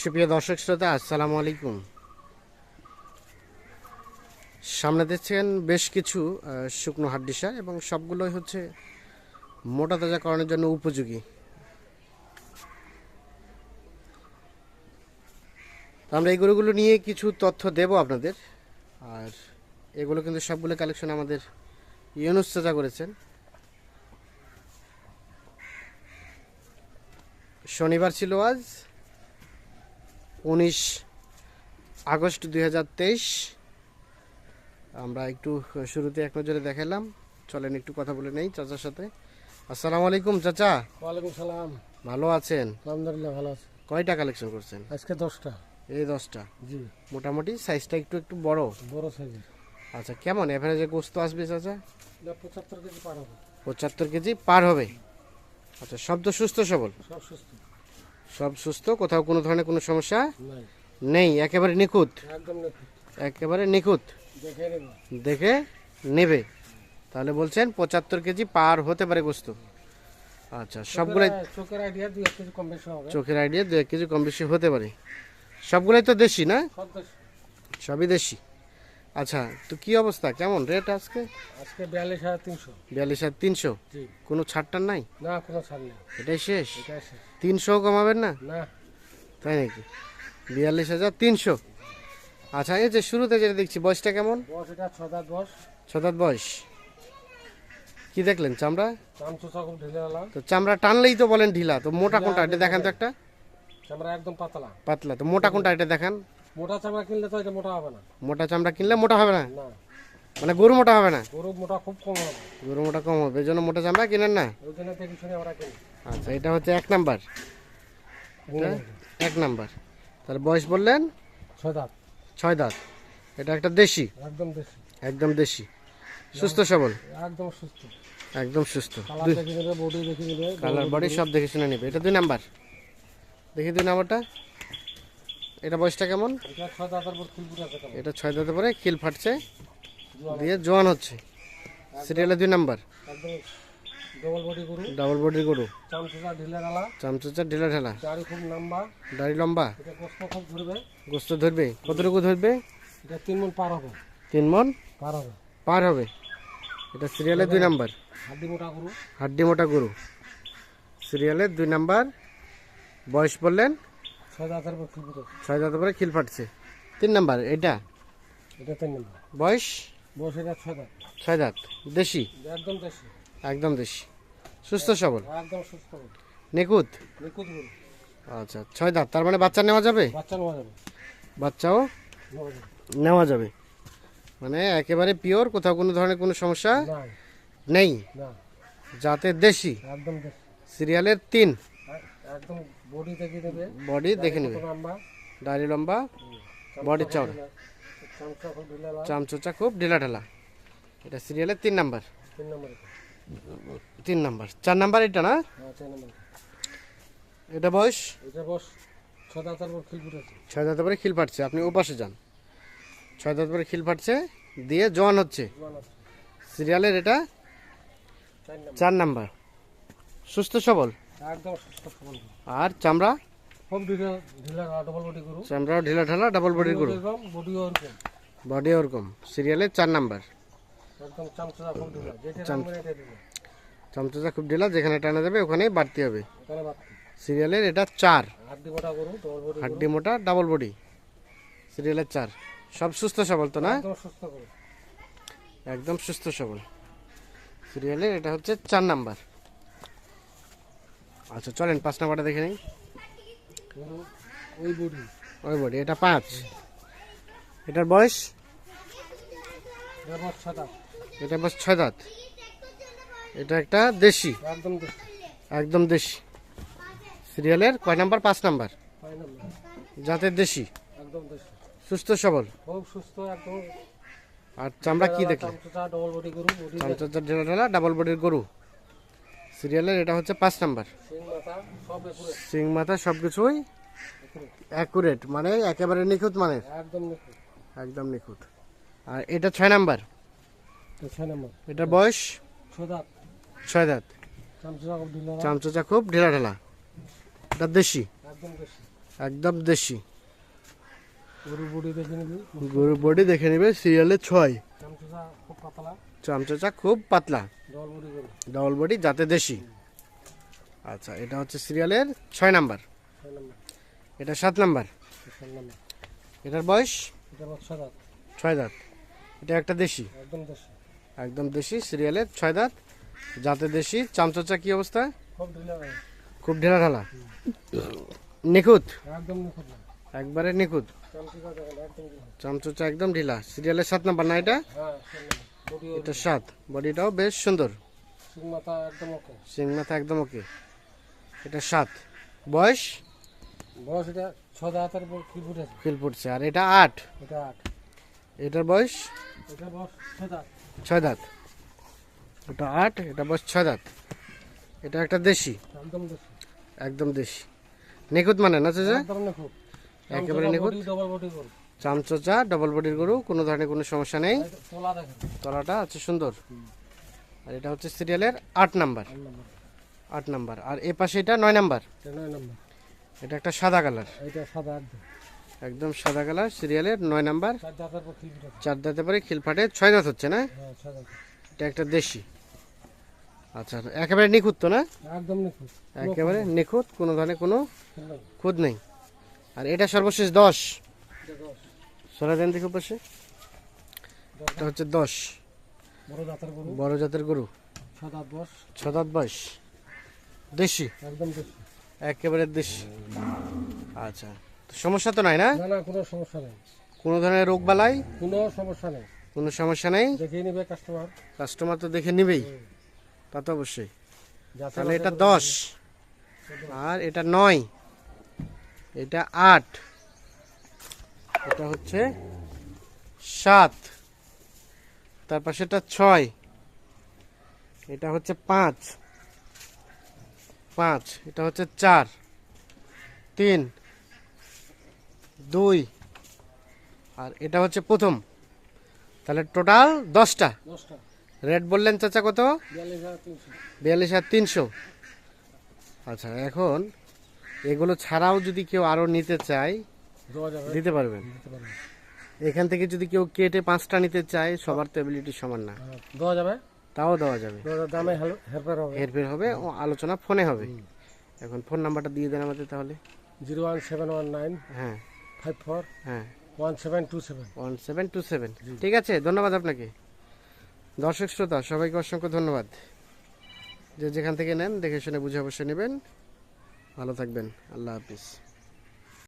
সুপ্রিয় দর্শক শ্রোতা, আসসালামু আলাইকুম। সামনে দেখছেন বেশ কিছু শুকনো হাড্ডিসার এবং সবগুলোই হচ্ছে মোটা তাজা করানোর জন্য উপযোগী। আমরা এই গরুগুলো নিয়ে কিছু তথ্য দেব আপনাদের। আর এগুলো কিন্তু সবগুলো কালেকশন আমাদের ইউনুস চাচা করেছেন। শনিবার ছিল আজ উনিশ আগস্ট দুই হাজার তেইশ। আমরা একটু শুরুতে এক নজরে দেখালাম চলেন একটু কথা বলে নেই চাচার সাথে। আসসালামু আলাইকুম চাচা। ওয়ালাইকুম সালাম। ভালো আছেন? আলহামদুলিল্লাহ ভালো আছে। কয়টা কালেকশন করছেন? আজকে দশটা। এই দশটা? জি। মোটামুটি সাইজটা একটু একটু বড়? বড় সাইজের আচ্ছা কেমন? এভারেজে গোস্ত আসবে চাচা? পঁচাত্তর কেজি পার হবে। পঁচাত্তর কেজি পার হবে। আচ্ছা সব তো সুস্থ সবল? সব সুস্থ। সব সুস্থ কোথাও কোনো ধরনের কোনো সমস্যা নেই। একেবারে নিখুঁত। একেবারে নিখুঁত। দেখে নেবে। তাহলে বলছেন পঁচাত্তর কেজি পার হতে পারে গোস্ত। আচ্ছা সবগুলাই চোখের- আইডিয়া দুই এক কেজি কম বেশি হবে। চোখের আইডিয়া দু এক কেজি কম বেশি হতে পারে। সবগুলাই তো দেশি না? সবই দেশি। আচ্ছা তো কি অবস্থা? কেমন? রেট আজকে? আজকে বিয়াল্লিশ হাজার তিনশো। বিয়াল্লিশ হাজার তিনশো? জি। কোনো ছাড়টার নাই? না কোনো ছাড় নেই। এটাই শেষ? তিনশো কমাবেন না? না। তাই নাকি? বিয়াল্লিশ হাজার তিনশো। আচ্ছা এই যে শুরুতে যেটা দেখছি বয়সটা কেমন? ছদাত বয়স। কি দেখলেন চামড়া? তো চামড়া টানলেই তো বলেন ঢিলা। তো মোটা কোনটা? এটা দেখান তো একটা। চামড়া একদম পাতলা। পাতলা। তো মোটা কোনটা? এটা দেখান। মোটা চামড়া কিনলে তো এটা মোটা হবে না। মোটা চামড়া কিনলে মোটা হবে না? মানে গরু মোটা হবে না? গরু মোটা খুব কম হবে। গরু মোটা কম হবে এই জন্য মোটা চামড়া কিনেন না? ওই জন্য দেখি শুনে আমরা কিনি। আচ্ছা এটা হচ্ছে এক নাম্বার। এটা এক নাম্বার। তাহলে বয়স বললেন? ছ দাঁত। ছয় দাঁত। এটা একটা দেশি? একদম দেশি। একদম দেশি। সুস্থ সবল? একদম সুস্থ। একদম সুস্থ। কালার বডি কালার বডি সব দেখে শুনে নেবে। এটা দুই নাম্বার। দেখি দুই নাম্বারটা। এটা বয়সটা কেমন? এটা ছ দাঁতের পর ছয় খিল ফাটছে দিয়ে জোয়ান হচ্ছে। সিরিয়ালে দুই নাম্বার। ডবল বডি গরু। চামচুচা ঢিলে ঢিলা। দাড়ি লম্বা। গোস্ত ধরবে। কতটুকু ধরবে? তিন মন পার হবে। তিন মন পার হবে। পার হবে। এটা সিরিয়ালে দুই নাম্বার। হাড্ডি মোটা গরু। হাড্ডি মোটা গরু। সিরিয়ালে দুই নাম্বার। বয়স বললেন ছয় দাঁতের পর খিল ফাটছে। তিন নাম্বার এটা? এটা তিন নম্বর। বয়স? বয়স এটা ছয় দাঁত। ছয় দাঁত। দেশি? একদম দেশি। একদম দেশি। সুস্থ সবল? একদম সুস্থ গরু নিখুঁত? নিখুঁত আচ্ছা ছয় দাঁত। তার মানে বাচ্চা নেওয়া যাবে? বাচ্চা নেওয়া যাবে। বাচ্চাও নেওয়া যাবে। মানে একেবারে পিওর কোথাও কোনো ধরনের কোনো সমস্যা নেই। যাতে দেশি। একদম সিরিয়ালের তিন। একদম বডি দেখে নেবে। বডি দেখে নেবে। লম্বা। বডি চওড়া। চামচা খুব ঢিলে গালা চামচোচা খুব ঢিলা ঢালা। এটা সিরিয়ালের তিন নাম্বার তিন নম্বর চার নাম্বার এটা না? হ্যাঁ এটা বয়স? এটা বয়স ছয় দাঁতে পরে খিল ফাটছে। আপনি ওপাশে যান। ছয় দাঁতে পরে খিল ফাটছে। দিয়ে জোয়ান হচ্ছে। সিরিয়ালের এটা চার নম্বর সুস্থ সবল? একদম সুস্থ সবল। আর চামড়া? ঢিলে ঢিলে ডবল বডি গরু। চামড়াও ঢিলা ঢালা ডাবল বডির গরু। বডি ওরকম সিরিয়ালের চার নাম্বার। একদম চামচা খুব ঢিলা। যেটা খুব ঢিলা যেখানে টানা যাবে ওখানেই বাড়তি হবে। সিরিয়ালের এটা চার। হাড্ডি মোটা ডবল বডি হাড্ডি মোটা ডাবল বডি সিরিয়ালের চার। সব সুস্থ সবল তো না? একদম সুস্থ গরু। একদম সুস্থ সবল। সিরিয়ালের এটা হচ্ছে চার নাম্বার। আচ্ছা চলেন পাঁচ নাম্বারটা দেখে নিই। গরু ওই বডি। ওই বডি এটা পাঁচ। এটার বয়স? এটা বয়স ছয় দাঁত। এটা একটা দেশি। একদম দেশি। একদম দেশি। সিরিয়ালের কয় নাম্বার? পাঁচ নাম্বার। জাতের দেশি? একদম দেশি। সুস্থ সবল? খুব সুস্থ একদম। আর চামড়া কি দেখলে? চামচা গরু বডি চামচা ঢেলা ঢেলা ডাবল বডির গরু। সিরিয়ালের এটা হচ্ছে পাঁচ নাম্বার। সিং মাথা সব কিছুই অ্যাকুরেট মানে একেবারে নিখুঁত মানে একদম নিখুঁত। একদম নিখুঁত। আর এটা ছয় নাম্বার। তো ছয় নম্বর। এটার বয়স? ছয় দাঁত। চামচা খুব ঢিলা ঢেলা এটা দেশি। একদম দেশি। গরুর বডি দেখে নিবি। গরুর বডি দেখে নেবে সিরিয়ালে ছয়। খুব পাতলা। চামচাচা খুব পাতলা। ডবল বডি যাতে দেশি। আচ্ছা এটা হচ্ছে সিরিয়ালের ছয় নাম্বার। এটা সাত নাম্বার। এটার বয়স? ছয় দাঁত। এটা একটা দেশি? একদম দেশি। সিরিয়ালের ছয় দাঁত। যাতে দেশি চামচাচা কি অবস্থা? খুব ঢিলা ঢেলা নিখুঁত? একবারে নিখুঁত। চামচুচা একদম ঢিলা। সিরিয়ালের সাত নাম্বার না এটা? এটা সাত বডিটাও বেশ সুন্দর। সিং মাথা একদম ওকে এটা সাত বয়স? বয়স এটা ছ দাঁতের উপর ফুটেছে। ফিল ফুটছে। আর এটা আট। এটা আট। এটার বয়স? এটা বয়স ছয় দাঁত। ওটা আট এটা বয়স ছয় দাঁত। এটা একটা দেশি। একদম দেশি। একদম দেশি। নিখুঁত মানে না চাচা? একেবারে নিখুঁত? চামচোচা ডবল বডির গরু কোনো ধরনের কোনো সমস্যা নেই। দেখেন। তলাটা আছে সুন্দর। আর এটা হচ্ছে সিরিয়ালের আট নাম্বার। আট নাম্বার। আর এ পাশে এটা নয় নাম্বার। এটা একটা সাদা কালার একদম। সাদা কালার সিরিয়ালের নয় নাম্বার। চার দাঁতে পরে খিল ফাটে ছয় দাঁত হচ্ছে না? হ্যাঁ এটা একটা দেশি। আচ্ছা একেবারে নিখুঁত তো না? একদম নিখুঁত। একেবারে নিখুঁত কোনো ধরনের কোনো। খুঁত নেই। আর এটা সর্বশেষ দশ। সোলা দেন দেখে পাশে। এটা হচ্ছে দশ। বড় জাতের গরু। ছ দাঁত বস ছ দাঁত বয়স। দেশি? একদম একেবারে দেশি। আচ্ছা। তো সমস্যা তো নাই না? কোনো সমস্যা নেই। কোনো ধরনের রোগ বালাই? কোনো সমস্যা নেই। কোনো সমস্যা নেই? দেখিয়ে নিবে কাস্টমার কাস্টমার তো দেখে নিবেই। তা তো অবশ্যই। তাহলে এটা দশ। আর এটা নয়। এটা আট। এটা হচ্ছে সাত। তারপর সেটা ছয়। এটা হচ্ছে পাঁচ। পাঁচ। এটা হচ্ছে চার। তিন। দুই। আর এটা হচ্ছে প্রথম। তাহলে টোটাল দশটা। রেট বললেন চাচা কত? বিয়াল্লিশ হাজার তিনশো। আচ্ছা এখন এগুলো ছাড়াও যদি কেউ আরও নিতে চায় দিতে পারবেন? দিতে পারবেন। এখান থেকে যদি কেউ কেটে পাঁচটা নিতে চায় সবার তো অ্যাবিলিটি সমান না। হ্যাঁ, দেওয়া যাবে? তাও দেওয়া যাবে। দামে হেল্পার হবে। হেরফের হবে ও আলোচনা ফোনে হবে। এখন ফোন নাম্বারটা দিয়ে দেন আমাদের তাহলে। Zero one seven one nine হ্যাঁ। ফাইভ ফোর হ্যাঁ। One seven two seven. One seven two seven. ঠিক আছে ধন্যবাদ আপনাকে। দর্শক শ্রোতা সবাইকে অসংখ্য ধন্যবাদ। যে যেখান থেকে নেন দেখে শুনে বুঝে অবশ্যই নেবেন। ভালো থাকবেন। আল্লাহ হাফিজ।